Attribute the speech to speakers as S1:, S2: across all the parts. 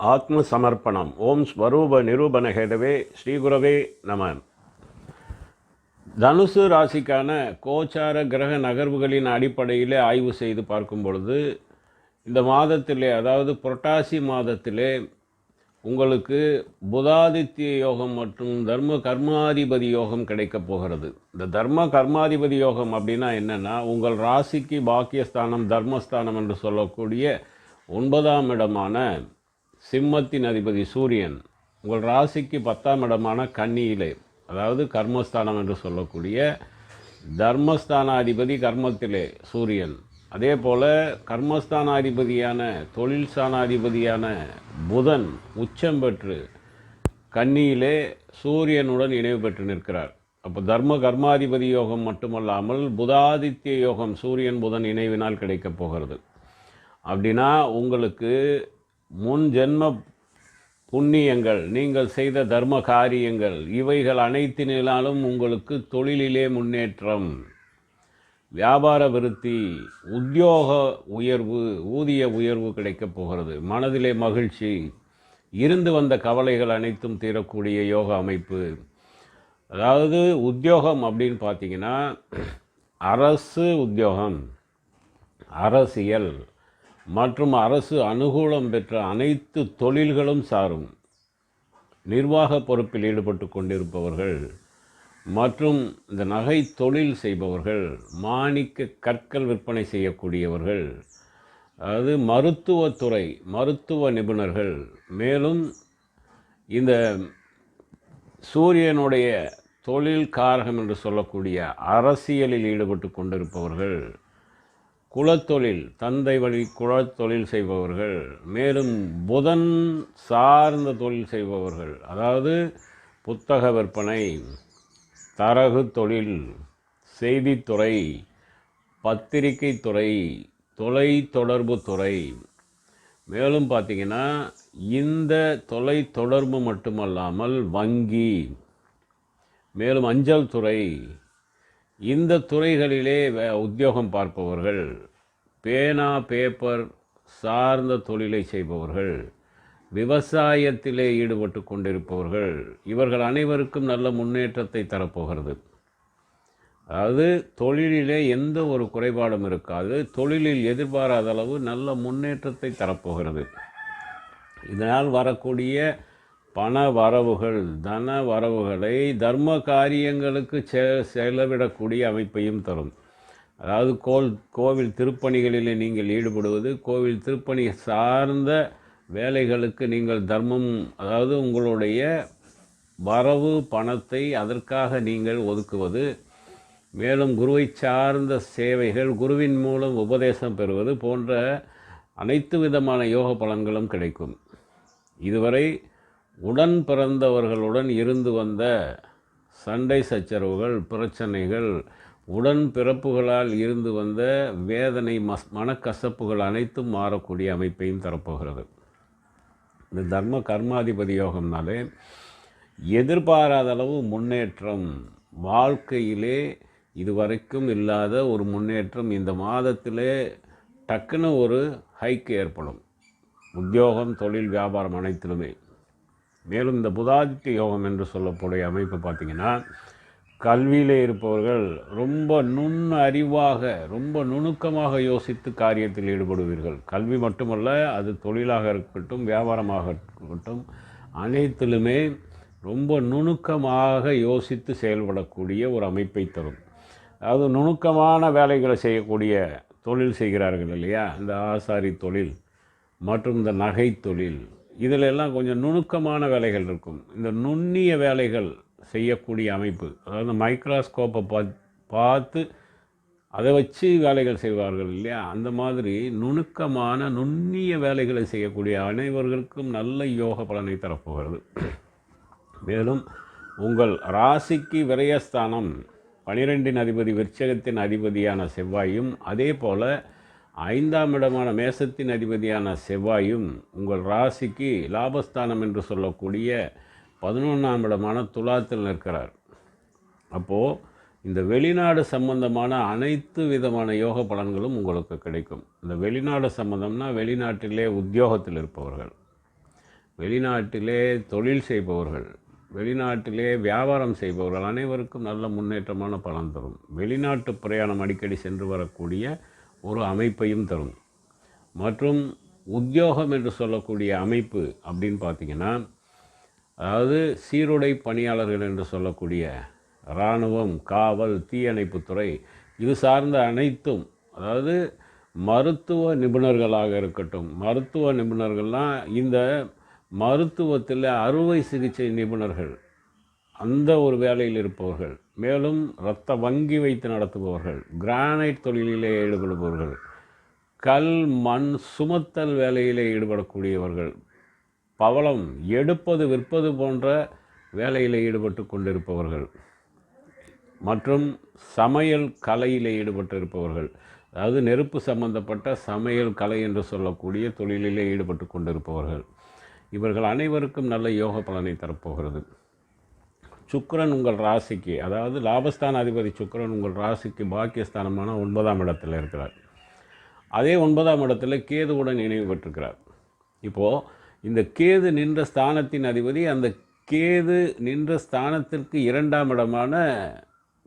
S1: ஆத்ம சமர்ப்பணம் ஓம் ஸ்வரூப நிரூபண ஹேதவே ஸ்ரீகுரவே நம. தனுசு ராசிக்கான கோச்சார கிரக நகர்வுகளின் அடிப்படையில் ஆய்வு செய்து பார்க்கும் பொழுது இந்த மாதத்திலே அதாவது புரட்டாசி மாதத்திலே உங்களுக்கு புதாதித்ய யோகம் மற்றும் தர்ம கர்மாதிபதி யோகம் கிடைக்கப் போகிறது. இந்த தர்ம கர்மாதிபதி யோகம் அப்படின்னா என்னென்னா உங்கள் ராசிக்கு பாக்கியஸ்தானம் தர்மஸ்தானம் என்று சொல்லக்கூடிய ஒன்பதாம் இடமான சிம்மத்தின் அதிபதி சூரியன் உங்கள் ராசிக்கு பத்தாம் இடமான கன்னியிலே அதாவது கர்மஸ்தானம் என்று சொல்லக்கூடிய தர்மஸ்தானாதிபதி கர்மத்திலே சூரியன். அதே போல் கர்மஸ்தானாதிபதியான தொழில் ஸ்தானாதிபதியான புதன் உச்சம் பெற்று கன்னியிலே சூரியனுடன் இணைவு பெற்று நிற்கிறார். அப்போ தர்ம கர்மாதிபதி யோகம் மட்டுமல்லாமல் புதாதித்ய யோகம் சூரியன் புதன் இணைவினால் கிடைக்கப் போகிறது. அப்படின்னா உங்களுக்கு முன் ஜென்ம புண்ணியங்கள் நீங்கள் செய்த தர்ம காரியங்கள் இவைகள் அனைத்தினாலும் உங்களுக்கு தொழிலிலே முன்னேற்றம். வியாபார விருத்தி உத்தியோக உயர்வு ஊதிய உயர்வு கிடைக்கப் போகிறது. மனதிலே மகிழ்ச்சி இருந்து வந்த கவலைகள் அனைத்தும் தீரக்கூடிய யோக அமைப்பு. அதாவது உத்தியோகம் அப்படின்னு பார்த்தீங்கன்னா அரசு உத்தியோகம் அரசியல். மற்றும் அரசு அனுகூலம் பெற்ற அனைத்து தொழில்களும் சாரும். நிர்வாக பொறுப்பில் ஈடுபட்டு கொண்டிருப்பவர்கள் மற்றும் இந்த நகை தொழில் செய்பவர்கள் மாணிக்க கற்கள் விற்பனை செய்யக்கூடியவர்கள் அதாவது மருத்துவத்துறை மருத்துவ நிபுணர்கள். மேலும் இந்த சூரியனுடைய தொழில் காரகம் என்று சொல்லக்கூடிய அரசியலில் ஈடுபட்டு கொண்டிருப்பவர்கள் குலத்தொழில் தந்தை வழி குலத்தொழில் செய்பவர்கள் மேலும் புதன் சார்ந்த தொழில் செய்பவர்கள் அதாவது புத்தக விற்பனை தரகு தொழில் செய்தித்துறை பத்திரிகை துறை தொலை தொடர்பு துறை. மேலும் பார்த்திங்கன்னா இந்த தொலை தொடர்பு மட்டுமல்லாமல் வங்கி மேலும் அஞ்சல் துறை இந்த துறைகளிலே வே- உத்தியோகம் பார்ப்பவர்கள் பேனா பேப்பர் சார்ந்த தொழிலை செய்பவர்கள் விவசாயத்திலே ஈடுபட்டு கொண்டிருப்பவர்கள் இவர்கள் அனைவருக்கும் நல்ல முன்னேற்றத்தை தரப்போகிறது. அதாவது தொழிலிலே எந்த ஒரு குறைபாடும் இருக்காது. தொழிலில் எதிர்பாராத அளவு நல்ல முன்னேற்றத்தை தரப்போகிறது. இதனால் வரக்கூடிய பண வரவுகள் தன வரவுகளை தர்ம காரியங்களுக்கு செ செலவிடக்கூடிய அமைப்பையும் தரும். அதாவது கோல் கோவில் திருப்பணிகளில் நீங்கள் ஈடுபடுவது கோவில் திருப்பணி சார்ந்த வேலைகளுக்கு நீங்கள் தர்மம் அதாவது உங்களுடைய வரவு பணத்தை அதற்காக நீங்கள் ஒதுக்குவது. மேலும் குருவை சார்ந்த சேவைகள் குருவின் மூலம் உபதேசம் பெறுவது போன்ற அனைத்து விதமான யோக பலன்களும் கிடைக்கும். இதுவரை உடன் பிறந்தவர்களுடன் இருந்து வந்த சண்டை சச்சரவுகள் பிரச்சனைகள் உடன் பிறப்புகளால் இருந்து வந்த வேதனை மஸ் மனக்கசப்புகள் அனைத்தும் மாறக்கூடிய அமைப்பையும் தரப்போகிறது. இந்த தர்ம கர்மாதிபதி யோகம்னாலே எதிர்பாராத அளவு முன்னேற்றம் வாழ்க்கையிலே இதுவரைக்கும் இல்லாத ஒரு முன்னேற்றம் இந்த மாதத்திலே டக்குன்னு ஒரு ஹைக் ஏற்படும். உத்தியோகம் தொழில் வியாபாரம் அனைத்திலுமே. மேலும் இந்த புதாதித்ய யோகம் என்று சொல்லக்கூடிய அமைப்பு பார்த்திங்கன்னா கல்வியிலே இருப்பவர்கள் ரொம்ப நுண் அறிவாக ரொம்ப நுணுக்கமாக யோசித்து காரியத்தில் ஈடுபடுவீர்கள். கல்வி மட்டுமல்ல அது தொழிலாக இருக்கட்டும் வியாபாரமாக இருக்கட்டும் அனைத்திலுமே ரொம்ப நுணுக்கமாக யோசித்து செயல்படக்கூடிய ஒரு அமைப்பை தரும். அதாவது நுணுக்கமான வேலைகளை செய்யக்கூடிய தொழில் செய்கிறார்கள் இல்லையா? இந்த ஆசாரி தொழில் மற்றும் இந்த நகை தொழில் இதிலெல்லாம் கொஞ்சம் நுணுக்கமான வேலைகள் இருக்கும். இந்த நுண்ணிய வேலைகள் செய்யக்கூடிய அமைப்பு. அதாவது மைக்ராஸ்கோப்பை பா பார்த்து அதை வச்சு வேலைகள் செய்வார்கள் இல்லையா? அந்த மாதிரி நுணுக்கமான நுண்ணிய வேலைகளை செய்யக்கூடிய அனைவர்களுக்கும் நல்ல யோக பலனை தரப்போகிறது. மேலும் உங்கள் ராசிக்கு விரயஸ்தானம் பனிரெண்டின் அதிபதி விருச்சகத்தின் அதிபதியான செவ்வாயும் அதே போல் ஐந்தாம் இடமான மேசத்தின் அதிபதியான செவ்வாயும் உங்கள் ராசிக்கு லாபஸ்தானம் என்று சொல்லக்கூடிய பதினொன்றாம் இடமான துலாத்தில் நிற்கிறார். அப்போது இந்த வெளிநாடு சம்பந்தமான அனைத்து விதமான யோக பலன்களும் உங்களுக்கு கிடைக்கும். இந்த வெளிநாடு சம்பந்தம்னா வெளிநாட்டிலே உத்தியோகத்தில் இருப்பவர்கள் வெளிநாட்டிலே தொழில் செய்பவர்கள் வெளிநாட்டிலே வியாபாரம் செய்பவர்கள் அனைவருக்கும் நல்ல முன்னேற்றமான பலன் தரும். வெளிநாட்டு பிரயாணம் அடிக்கடி சென்று வரக்கூடிய ஒரு அமைப்பையும் தரும். மற்றும் உத்தியோகம் என்று சொல்லக்கூடிய அமைப்பு அப்படின்னு பார்த்தீங்கன்னா அதாவது சீருடை பணியாளர்கள் என்று சொல்லக்கூடிய இராணுவம் காவல் தீயணைப்புத்துறை இது சார்ந்த அனைத்தும் அதாவது மருத்துவ நிபுணர்களாக இருக்கட்டும் மருத்துவ நிபுணர்கள்லாம் இந்த மருத்துவத்தில் அறுவை சிகிச்சை நிபுணர்கள் அந்த ஒரு வேலையில் இருப்பவர்கள் மேலும் இரத்த வங்கி வைத்து நடத்துபவர்கள் கிரானைட் தொழிலிலே ஈடுபடுபவர்கள் கல் மண் சுமத்தல் வேலையிலே ஈடுபடக்கூடியவர்கள் பவளம் எடுப்பது விற்பது போன்ற வேலையில் ஈடுபட்டு கொண்டிருப்பவர்கள். மற்றும் சமையல் கலையில் ஈடுபட்டிருப்பவர்கள். அதாவது நெருப்பு சம்பந்தப்பட்ட சமையல் கலை என்று சொல்லக்கூடிய தொழிலிலே ஈடுபட்டு கொண்டிருப்பவர்கள். இவர்கள் அனைவருக்கும் நல்ல யோக பலனை தரப்போகிறது. சுக்கரன் உங்கள் ராசிக்கு அதாவது லாபஸ்தான அதிபதி சுக்கரன் உங்கள் ராசிக்கு பாக்கியஸ்தானமான ஒன்பதாம் இடத்தில் இருக்கிறார். அதே ஒன்பதாம் இடத்துல கேதுவுடன் இணைவு பெற்றிருக்கிறார். இப்போது இந்த கேது நின்ற ஸ்தானத்தின் அதிபதி அந்த கேது நின்ற ஸ்தானத்திற்கு இரண்டாம் இடமான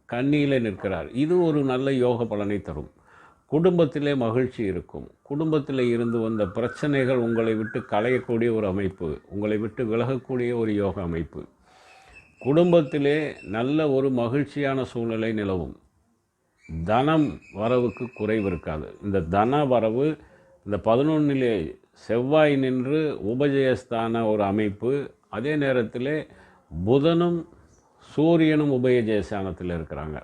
S1: கண்ணியில் நிற்கிறார். இது ஒரு நல்ல யோக பலனை தரும். குடும்பத்திலே மகிழ்ச்சி இருக்கும். குடும்பத்தில் இருந்து வந்த பிரச்சனைகள் உங்களை விட்டு களையக்கூடிய ஒரு அமைப்பு உங்களை விட்டு விலகக்கூடிய ஒரு யோக அமைப்பு. குடும்பத்திலே நல்ல ஒரு மகிழ்ச்சியான சூழ்நிலை நிலவும். தனம் வரவுக்கு குறைவு இருக்காது. இந்த தன வரவு இந்த பதினொன்றிலே செவ்வாய் நின்று உபஜயஸ்தான ஒரு அமைப்பு அதே நேரத்தில் புதனும் சூரியனும் உபயஜயஸ்தானத்தில் இருக்கிறாங்க.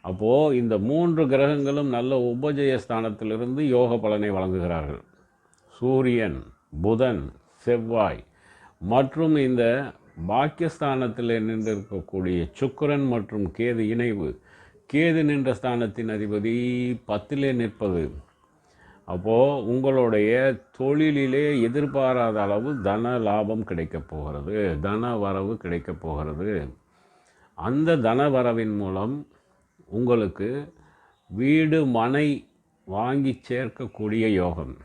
S1: அப்போது இந்த மூன்று கிரகங்களும் நல்ல உபஜயஸ்தானத்திலிருந்து யோக பலனை வழங்குகிறார்கள். சூரியன் புதன் செவ்வாய் மற்றும் இந்த பாக்கியஸ்தானத்தில் நின்றிருக்கக்கூடிய சுக்கரன் மற்றும் கேது இணைவு. கேது நின்ற ஸ்தானத்தின் அதிபதி பத்திலே நிற்பது. அப்போது உங்களுடைய தொழிலிலே எதிர்பாராத அளவு தன லாபம் கிடைக்கப் போகிறது தன வரவு கிடைக்கப் போகிறது. அந்த தன வரவின் மூலம் உங்களுக்கு வீடு மனை வாங்கி சேர்க்கக்கூடிய யோகம்.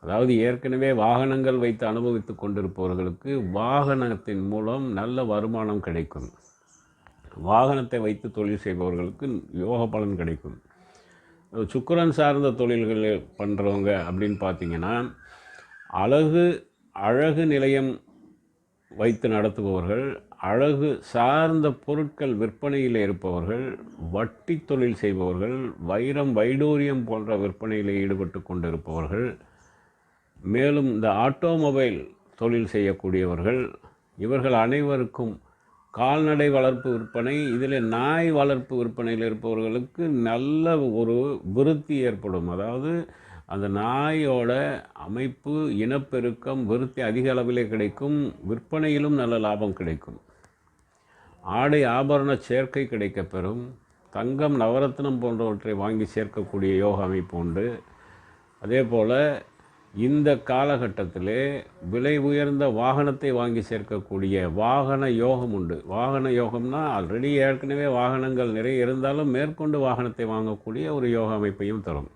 S1: அதாவது ஏற்கனவே வாகனங்கள் வைத்து அனுபவித்து கொண்டிருப்பவர்களுக்கு வாகனத்தின் மூலம் நல்ல வருமானம் கிடைக்கும். வாகனத்தை வைத்து தொழில் செய்பவர்களுக்கு யோக பலன் கிடைக்கும். சுக்கரன் சார்ந்த தொழில்கள் பண்ணுறவங்க அப்படின்னு பார்த்தீங்கன்னா அழகு அழகு நிலையம் வைத்து நடத்துபவர்கள் அழகு சார்ந்த பொருட்கள் விற்பனையில் இருப்பவர்கள் வட்டி தொழில் செய்பவர்கள் வைரம் வைடூரியம் போன்ற விற்பனையில் ஈடுபட்டு கொண்டிருப்பவர்கள் மேலும் இந்த ஆட்டோமொபைல் தொழில் செய்யக்கூடியவர்கள் இவர்கள் அனைவருக்கும் கால்நடை வளர்ப்பு விற்பனை இதில் நாய் வளர்ப்பு விற்பனையில் இருப்பவர்களுக்கு நல்ல ஒரு விருத்தி ஏற்படும். அதாவது அந்த நாயோட அமைப்பு இனப்பெருக்கம் விருத்தி அதிக அளவிலே கிடைக்கும் விற்பனையிலும் நல்ல லாபம் கிடைக்கும். ஆடை ஆபரண சேர்க்கை கிடைக்கப்பெறும். தங்கம் நவரத்னம் போன்றவற்றை வாங்கி சேர்க்கக்கூடிய யோக அமைப்பு உண்டு. அதே போல் இந்த காலகட்டத்தில் விலை உயர்ந்த வாகனத்தை வாங்கி சேர்க்கக்கூடிய வாகன யோகம் உண்டு. வாகன யோகம்னா ஆல்ரெடி ஏற்கனவே வாகனங்கள் நிறைய இருந்தாலும் மேற்கொண்டு வாகனத்தை வாங்கக்கூடிய ஒரு யோக அமைப்பையும் தரும்.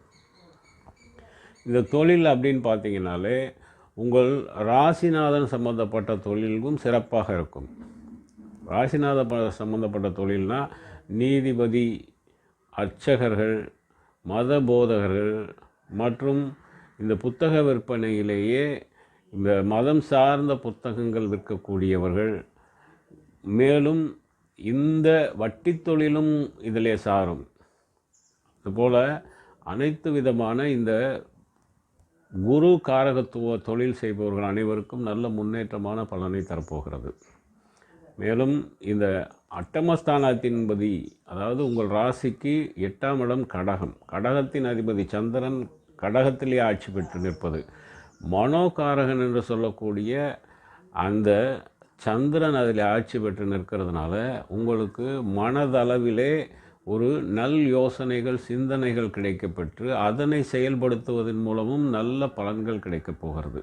S1: இந்த தொழில் அப்படின்னு பார்த்தீங்கனாலே உங்கள் ராசிநாதன் சம்பந்தப்பட்ட தொழிலும் சிறப்பாக இருக்கும். ராசிநாத சம்மந்தப்பட்ட சம்பந்தப்பட்ட நீதிபதி அர்ச்சகர்கள் மத போதகர்கள் மற்றும் இந்த புத்தக விற்பனையிலேயே இந்த மதம் சார்ந்த புத்தகங்கள் விற்கக்கூடியவர்கள் மேலும் இந்த வட்டித் தொழிலும் இதிலே சாரும். அதுபோல் அனைத்து விதமான இந்த குரு காரகத்துவ தொழில் செய்பவர்கள் அனைவருக்கும் நல்ல முன்னேற்றமான பலனை தரப்போகிறது. மேலும் இந்த அட்டமஸ்தானத்தின்பதி அதாவது உங்கள் ராசிக்கு எட்டாம் இடம் கடகம். கடகத்தின் அதிபதி சந்திரன் கடகத்திலே ஆட்சி பெற்று நிற்பது. மனோகாரகன் என்று சொல்லக்கூடிய அந்த சந்திரன் அதில் ஆட்சி பெற்று நிற்கிறதுனால உங்களுக்கு மனதளவிலே ஒரு நல் யோசனைகள் சிந்தனைகள் கிடைக்கப்பெற்று அதனை செயல்படுத்துவதன் மூலமும் நல்ல பலன்கள் கிடைக்கப் போகிறது.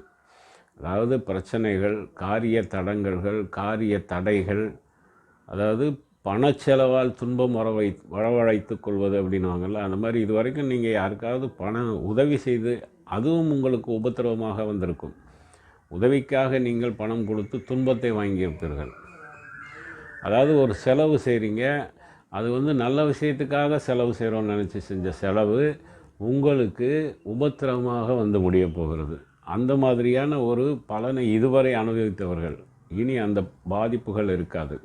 S1: அதாவது பிரச்சனைகள் காரிய தடங்கல்கள் காரிய தடைகள் அதாவது பணச்செலவால் துன்பம் வரவை வரவழைத்து கொள்வது அப்படின்னாங்கல்ல அந்த மாதிரி இது வரைக்கும் நீங்கள் யாருக்காவது பணம் உதவி செய்து அதுவும் உங்களுக்கு உபத்திரவமாக வந்திருக்கும். உதவிக்காக நீங்கள் பணம் கொடுத்து துன்பத்தை வாங்கியிருப்பீர்கள். அதாவது ஒரு செலவு செய்கிறீங்க அது வந்து நல்ல விஷயத்துக்காக செலவு செய்கிறோம்னு நினச்சி செஞ்ச செலவு உங்களுக்கு உபத்திரமாக வந்து முடிய போகிறது. அந்த மாதிரியான ஒரு பலனை இதுவரை அனுபவித்தவர்கள். இனி அந்த பாதிப்புகள் இருக்காது.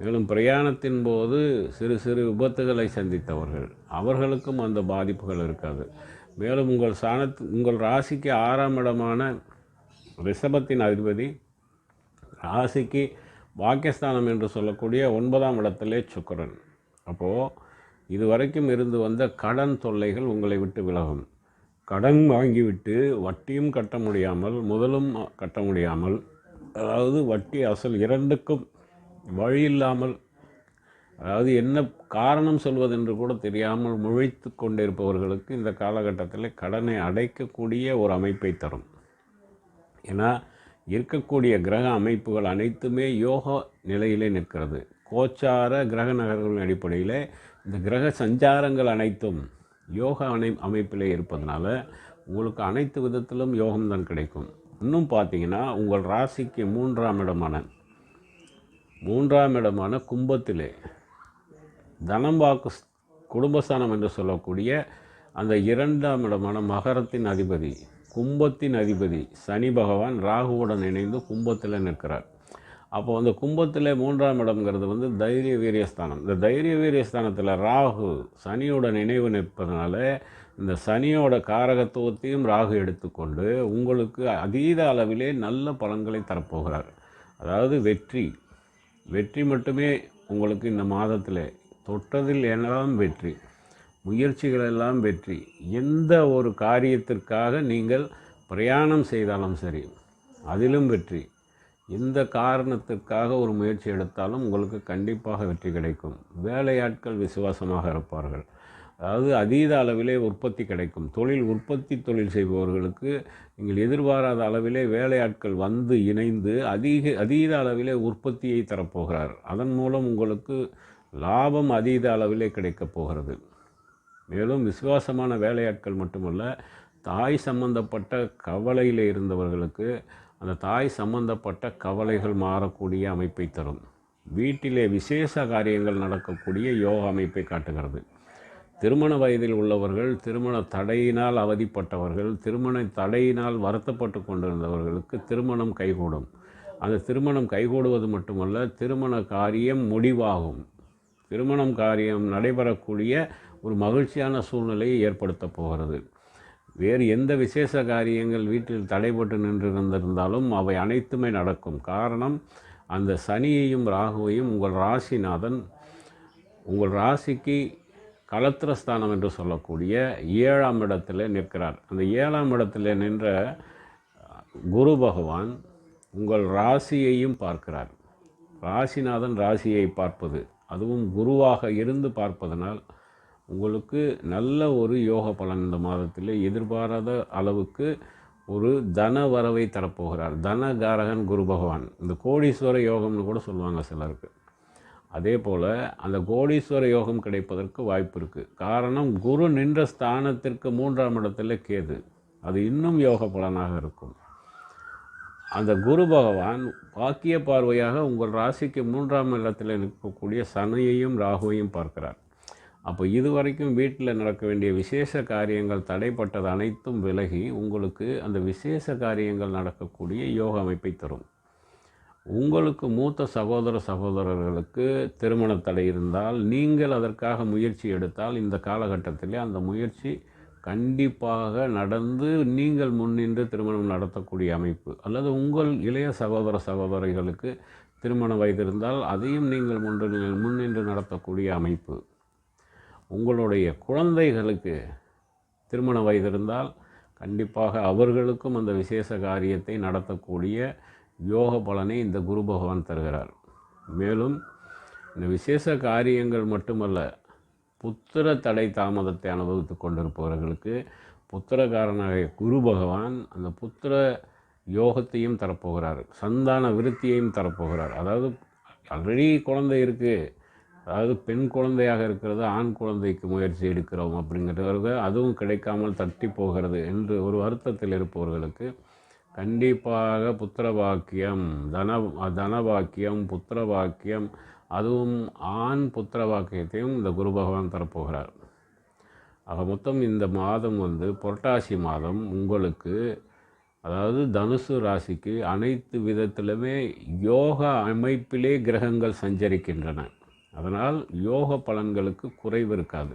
S1: மேலும் பிரயாணத்தின் போது சிறு சிறு விபத்துகளை சந்தித்தவர்கள். அவர்களுக்கும் அந்த பாதிப்புகள் இருக்காது. மேலும் உங்கள் சாணத்து உங்கள் ராசிக்கு ஆறாம் இடமான ரிஷபத்தின் அதிபதி ராசிக்கு பாக்கியஸ்தானம் என்று சொல்லக்கூடிய ஒன்பதாம் இடத்திலே சுக்கரன். அப்போது இதுவரைக்கும் இருந்து வந்த கடன் தொல்லைகள் உங்களை விட்டு விலகும். கடன் வாங்கிவிட்டு வட்டியும் கட்ட முடியாமல் முதலும் கட்ட முடியாமல் அதாவது வட்டி அசல் இரண்டுக்கும் வழி இல்லாமல் அதாவது என்ன காரணம் சொல்வதென்று கூட தெரியாமல் முழித்து கொண்டிருப்பவர்களுக்கு இந்த காலகட்டத்தில் கடனை அடைக்கக்கூடிய ஒரு அமைப்பை தரும். ஏன்னா இருக்கக்கூடிய கிரக அமைப்புகள் அனைத்துமே யோக நிலையிலே நிற்கிறது. கோச்சார கிரக நகர்களின் அடிப்படையில் இந்த கிரக சஞ்சாரங்கள் அனைத்தும் யோக அணை அமைப்பிலே இருப்பதனால உங்களுக்கு அனைத்து விதத்திலும் யோகம்தான் கிடைக்கும். இன்னும் பார்த்தீங்கன்னா உங்கள் ராசிக்கு மூன்றாம் இடமான மூன்றாம் இடமான கும்பத்திலே தனம் வாக்கு குடும்பஸ்தானம் என்று சொல்லக்கூடிய அந்த இரண்டாம் இடமான மகரத்தின் அதிபதி கும்பத்தின் அதிபதி சனி பகவான் ராகுவுடன் இணைந்து கும்பத்தில் நிற்கிறார். அப்போ அந்த கும்பத்தில் மூன்றாம் இடம்ங்கிறது வந்து தைரிய வீரியஸ்தானம் இந்த தைரிய வீரியஸ்தானத்தில் ராகு சனியோட நினைவு நிற்பதனால இந்த சனியோட காரகத்துவத்தையும் ராகு எடுத்துக்கொண்டு உங்களுக்கு அதீத அளவிலே நல்ல பலன்களை தரப்போகிறார். அதாவது வெற்றி வெற்றி மட்டுமே உங்களுக்கு இந்த மாதத்தில். தொட்டதில் எல்லாம் வெற்றி முயற்சிகள் எல்லாம் வெற்றி. எந்த ஒரு காரியத்திற்காக நீங்கள் பிரயாணம் செய்தாலும் சரி அதிலும் வெற்றி. எந்த காரணத்திற்காக ஒரு முயற்சி எடுத்தாலும் உங்களுக்கு கண்டிப்பாக வெற்றி கிடைக்கும். வேலையாட்கள் விசுவாசமாக இருப்பார்கள். அதாவது அதீத அளவிலே உற்பத்தி கிடைக்கும். தொழில் உற்பத்தி தொழில் செய்பவர்களுக்கு நீங்கள் எதிர்பாராத அளவிலே வேலையாட்கள் வந்து இணைந்து அதிக அதீத அளவிலே உற்பத்தியை தரப்போகிறார். அதன் மூலம் உங்களுக்கு லாபம் அதீத அளவிலே கிடைக்கப் போகிறது. மேலும் விசுவாசமான வேலையாட்கள் மட்டுமல்ல தாய் சம்பந்தப்பட்ட கவலையில் இருந்தவர்களுக்கு அந்த தாய் சம்பந்தப்பட்ட கவலைகள் மாறக்கூடிய அமைப்பை தரும். வீட்டிலே விசேஷ காரியங்கள் நடக்கக்கூடிய யோக அமைப்பை காட்டுகிறது. திருமண வயதில் உள்ளவர்கள் திருமண தடையினால் அவதிப்பட்டவர்கள் திருமண தடையினால் வருத்தப்பட்டு கொண்டிருந்தவர்களுக்கு திருமணம் கைகூடும். அந்த திருமணம் கைகூடுவது மட்டுமல்ல திருமண காரியம் முடிவாகும். திருமணம் காரியம் நடைபெறக்கூடிய ஒரு மகிழ்ச்சியான சூழ்நிலையை ஏற்படுத்த போகிறது. வேறு எந்த விசேஷ காரியங்கள் வீட்டில் தடைபட்டு நின்றிருந்திருந்தாலும் அவை அனைத்துமே நடக்கும். காரணம் அந்த சனியையும் ராகுவையும் உங்கள் ராசிநாதன் உங்கள் ராசிக்கு கலத்திரஸ்தானம் என்று சொல்லக்கூடிய ஏழாம் இடத்தில் நிற்கிறார். அந்த ஏழாம் இடத்தில் நின்ற குரு பகவான் உங்கள் ராசியையும் பார்க்கிறார். ராசிநாதன் ராசியை பார்ப்பது அதுவும் குருவாக இருந்து பார்ப்பதனால் உங்களுக்கு நல்ல ஒரு யோக பலன் இந்த மாதத்தில் எதிர்பாராத அளவுக்கு ஒரு தன வரவை தரப்போகிறார். தனகாரகன் குரு பகவான். இந்த கோடீஸ்வர யோகம்னு கூட சொல்லுவாங்க சிலருக்கு. அதே போல் அந்த கோடீஸ்வர யோகம் கிடைப்பதற்கு வாய்ப்பு இருக்குது காரணம் குரு நின்ற ஸ்தானத்திற்கு மூன்றாம் இடத்துல கேது. அது இன்னும் யோக பலனாக இருக்கும். அந்த குரு பகவான் பாக்கிய பார்வையாக உங்கள் ராசிக்கு மூன்றாம் இடத்தில் நிற்கக்கூடிய சனையையும் ராகுவையும் பார்க்கிறார். அப்போ இதுவரைக்கும் வீட்டில் நடக்க வேண்டிய விசேஷ காரியங்கள் தடைப்பட்டது அனைத்தும் விலகி உங்களுக்கு அந்த விசேஷ காரியங்கள் நடக்கக்கூடிய யோக அமைப்பை தரும். உங்களுக்கு மூத்த சகோதர சகோதரர்களுக்கு திருமண தடை இருந்தால் நீங்கள் அதற்காக முயற்சி எடுத்தால் இந்த காலகட்டத்திலே அந்த முயற்சி கண்டிப்பாக நடந்து நீங்கள் முன்னின்று திருமணம் நடத்தக்கூடிய அமைப்பு. அல்லது உங்கள் இளைய சகோதர சகோதரிகளுக்கு திருமண வயது இருந்தால் அதையும் நீங்கள் முன்று முன்னின்று நடத்தக்கூடிய அமைப்பு. உங்களுடைய குழந்தைகளுக்கு திருமண வயது இருந்தால் கண்டிப்பாக அவர்களுக்கும் அந்த விசேஷ காரியத்தை நடத்தக்கூடிய யோக பலனை இந்த குரு பகவான் தருகிறார். மேலும் இந்த விசேஷ காரியங்கள் மட்டுமல்ல புத்திர தடை தாமதத்தை அனுபவித்து கொண்டிருப்பவர்களுக்கு புத்திரக்காரனாகிய குரு பகவான் அந்த புத்திர யோகத்தையும் தரப்போகிறார். சந்தான விருத்தியையும் தரப்போகிறார். அதாவது ஆல்ரெடி குழந்தை இருக்குது அதாவது பெண் குழந்தையாக இருக்கிறது ஆண் குழந்தைக்கு முயற்சி எடுக்கிறோம் அப்படிங்கிறவர்கள் அதுவும் கிடைக்காமல் தட்டி போகிறது என்று ஒரு வருத்தத்தில் இருப்பவர்களுக்கு கண்டிப்பாக புத்திர பாக்கியம் தன தன பாக்கியம் புத்திர பாக்கியம் அதுவும் ஆண் புத்திர வாக்கியத்தையும் இந்த குரு பகவான் தரப்போகிறார். ஆக மொத்தம் இந்த மாதம் வந்து புரட்டாசி மாதம் உங்களுக்கு அதாவது தனுசு ராசிக்கு அனைத்து விதத்திலுமே யோக அமைப்பிலே கிரகங்கள் சஞ்சரிக்கின்றன. அதனால் யோக பலன்களுக்கு குறைவு இருக்காது.